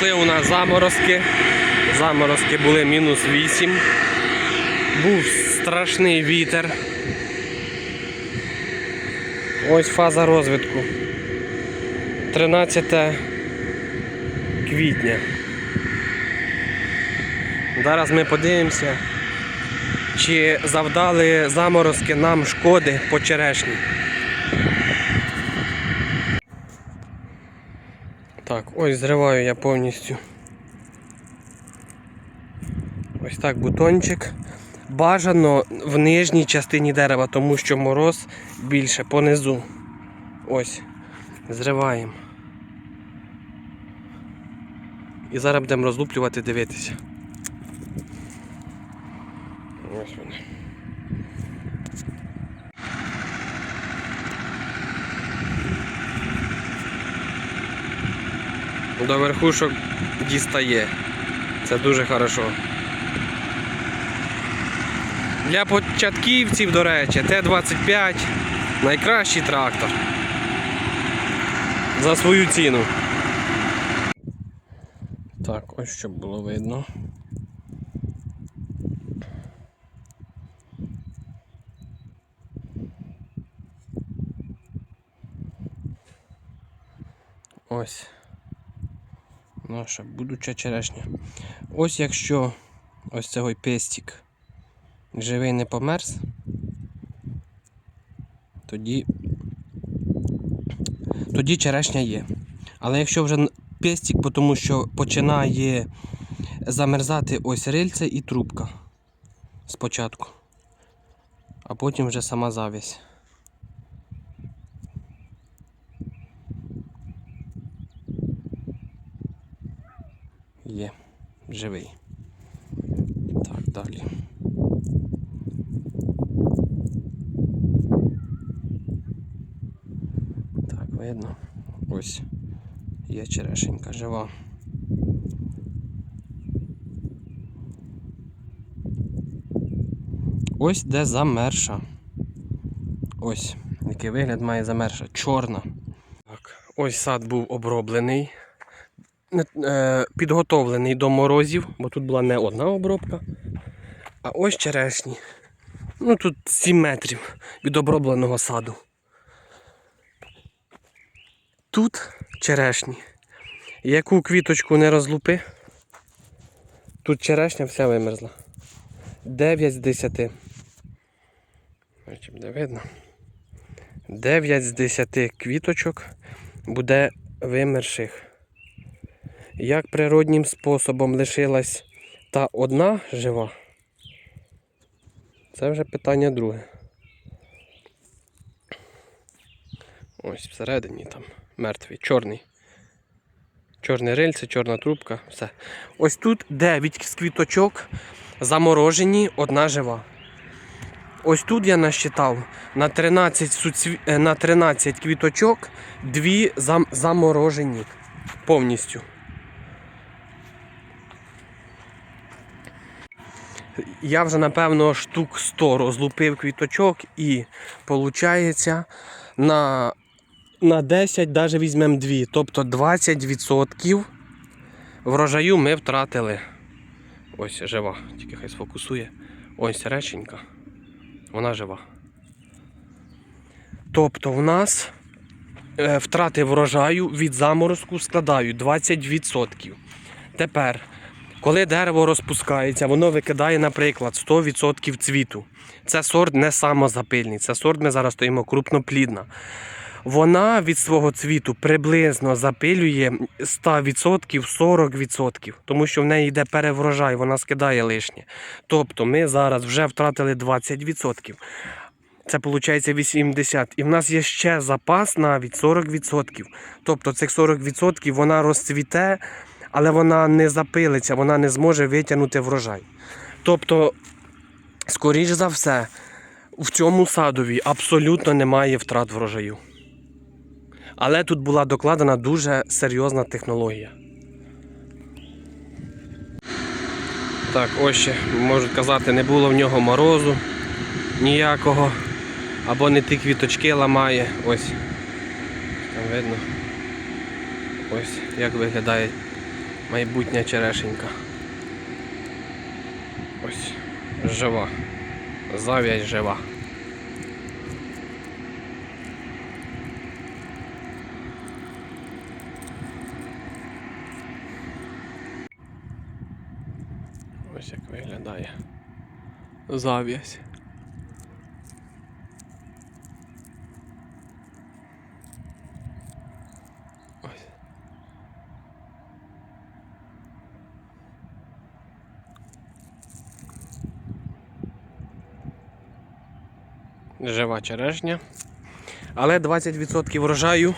Пішли у нас заморозки. Заморозки були мінус 8. Був страшний вітер. Ось фаза розвитку. 13 квітня. Зараз ми подивимося, чи завдали заморозки нам шкоди по черешні. Так, ось зриваю я повністю. Ось так бутончик. Бажано в нижній частині дерева, тому що мороз більше понизу. Ось. Зриваємо. І зараз будемо розлуплювати, дивитися. Ось вони. До верхушок дістає. Це дуже хорошо. Для початківців, до речі, Т-25 найкращий трактор. За свою ціну. Так, ось щоб було видно. Ось. Наша будуча черешня. Ось якщо ось цей пестик живий не померз, тоді, тоді черешня є. Але якщо вже пестик, тому що починає замерзати ось рильце і трубка спочатку, а потім вже сама завість. Є, живий. Так, далі. Так, видно. Ось є черешенька жива. Ось де замерша. Ось, який вигляд має замерша. Чорна. Так, ось сад був оброблений підготовлений до морозів, бо тут була не одна обробка. А ось черешні. Ну тут 7 метрів від обробленого саду. Тут черешні. Яку квіточку не розлупи, тут черешня вся вимерзла. 9 з 10. Бачимо, де видно. 9 з 10 квіточок буде вимерших. Як природнім способом лишилась та одна жива, це вже питання друге. Ось всередині там мертвий, чорний. Чорне рильце, чорна трубка, все. Ось тут 9 з квіточок заморожені, одна жива. Ось тут я насчитав на 13, суцві... е, на 13 квіточок, дві зам... заморожені повністю. Я вже напевно штук 100 розлупив квіточок і виходить на, на 10 навіть візьмемо 2. Тобто 20% врожаю ми втратили. Ось жива, тільки хай сфокусує. Ось реченька. Вона жива. Тобто в нас е, втрати врожаю від заморозку складають 20%. Тепер коли дерево розпускається, воно викидає, наприклад, 100% цвіту. Це сорт не самозапильний, це сорт ми зараз стоїмо крупноплідна. Вона від свого цвіту приблизно запилює 100%, 40%, тому що в неї йде переврожай, вона скидає лишнє. Тобто ми зараз вже втратили 20%. Це виходить 80%. І в нас є ще запас навіть 40%. Тобто цих 40% вона розцвіте, але вона не запилиться, вона не зможе витягнути врожай. Тобто, скоріш за все, в цьому садові абсолютно немає втрат врожаю. Але тут була докладена дуже серйозна технологія. Так, ось ще можуть казати, не було в нього морозу ніякого. Або не ті квіточки ламає. Ось. Там видно. Ось як виглядає Майбутня черешенька. Ось жива. Зав'язь жива. Ось як виглядає. Зав'язь. Жива черешня. Але 20% врожаю.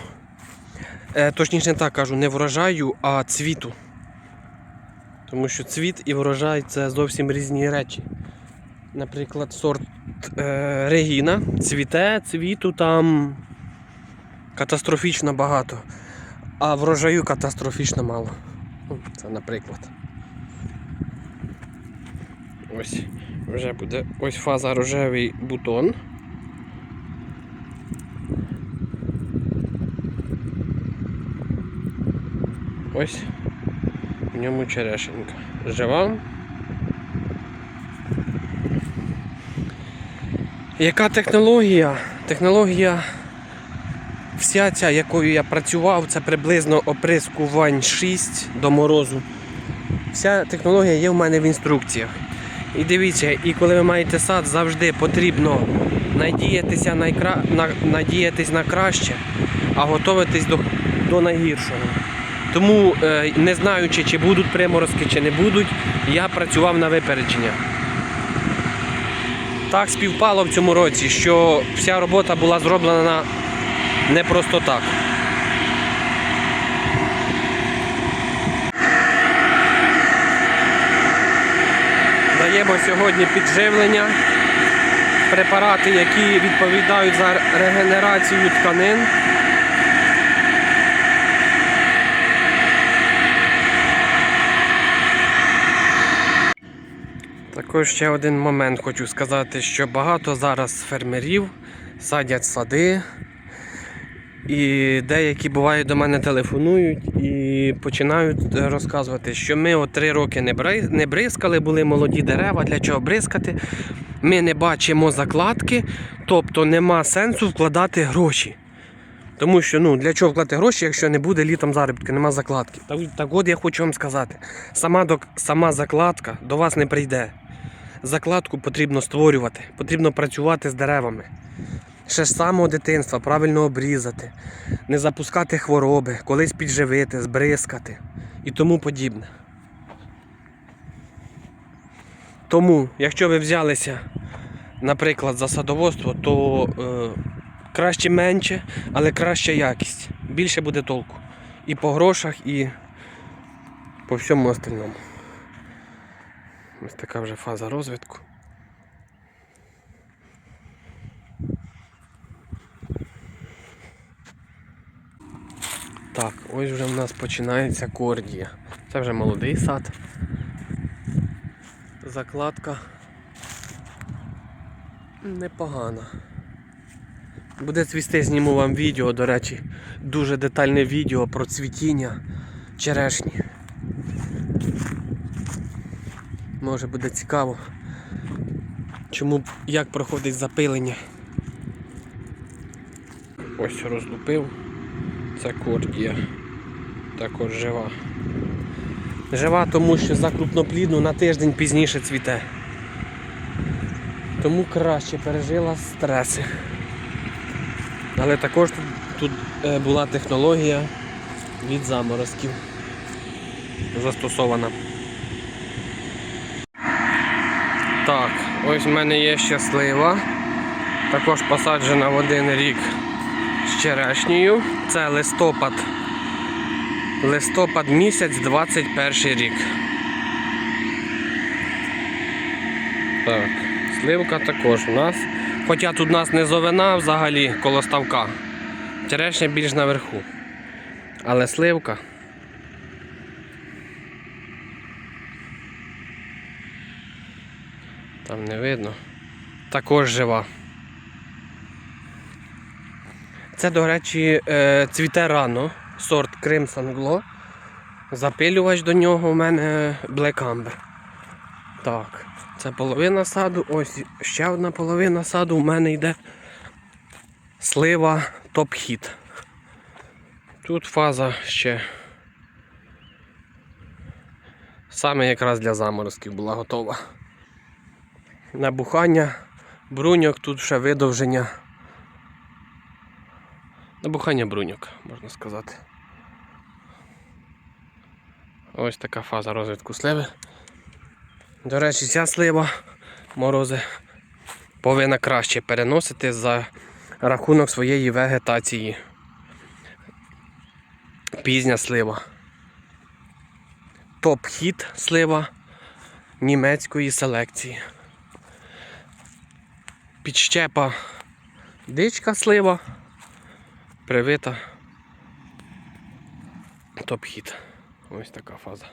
Е, точніше не так кажу, не врожаю, а цвіту. Тому що цвіт і врожай це зовсім різні речі. Наприклад, сорт е, Регіна цвіте, цвіту там катастрофічно багато, а врожаю катастрофічно мало. Ну, Це наприклад. Ось вже буде ось фаза рожевий бутон. Ось в ньому черешенька. Жива. Яка технологія? Технологія вся ця, якою я працював, це приблизно оприскувань 6 до морозу. Вся технологія є в мене в інструкціях. І дивіться, і коли ви маєте сад, завжди потрібно надіятися, на... надіятись на краще, а готуватись до, до найгіршого. Тому, е, не знаючи, чи будуть приморозки, чи не будуть, я працював на випередження. Так співпало в цьому році, що вся робота була зроблена не просто так. Даємо сьогодні підживлення, препарати, які відповідають за регенерацію тканин. Також ще один момент хочу сказати, що багато зараз фермерів садять сади. І деякі бувають до мене телефонують і починають розказувати, що ми от три роки не бризкали, були молоді дерева, для чого бризкати. Ми не бачимо закладки, тобто нема сенсу вкладати гроші. Тому що ну, для чого вкладати гроші, якщо не буде літом заробітку, нема закладки. Так, так от я хочу вам сказати: сама, сама закладка до вас не прийде. Закладку потрібно створювати, потрібно працювати з деревами. Ще з самого дитинства правильно обрізати, не запускати хвороби, колись підживити, збризкати і тому подібне. Тому, якщо ви взялися, наприклад, за садоводство, то е, краще менше, але краща якість. Більше буде толку. І по грошах, і по всьому остальному. Ось така вже фаза розвитку. Так, ось вже в нас починається кордія. Це вже молодий сад. Закладка непогана. Буде цвісти, зніму вам відео, до речі, дуже детальне відео про цвітіння черешні. Може буде цікаво, чому як проходить запилення. Ось розлупив. Це кордія. Також жива. Жива, тому що за крупноплідну на тиждень пізніше цвіте. Тому краще пережила стреси. Але також тут, тут е, була технологія від заморозків застосована. Так, ось в мене є щаслива. Також посаджена в один рік з черешнею. Це листопад. Листопад місяць 21 рік. Так, сливка також у нас. Хоча тут у нас низовина взагалі коло ставка. Черешня більш наверху. Але сливка. Там не видно. Також жива. Це, до речі, е, цвіте рано, сорт Crimson Glow. Запилювач до нього у мене Black Amber. Так, це половина саду. Ось ще одна половина саду у мене йде слива Hit. Тут фаза ще саме якраз для заморозків була готова. Набухання, бруньок, тут ще видовження. Набухання бруньок, можна сказати. Ось така фаза розвитку сливи. До речі, ця слива морози повинна краще переносити за рахунок своєї вегетації. Пізня слива. Топ-хіт слива німецької селекції. Підщепа дичка слива. Привита. Топ-хіт. Ось така фаза.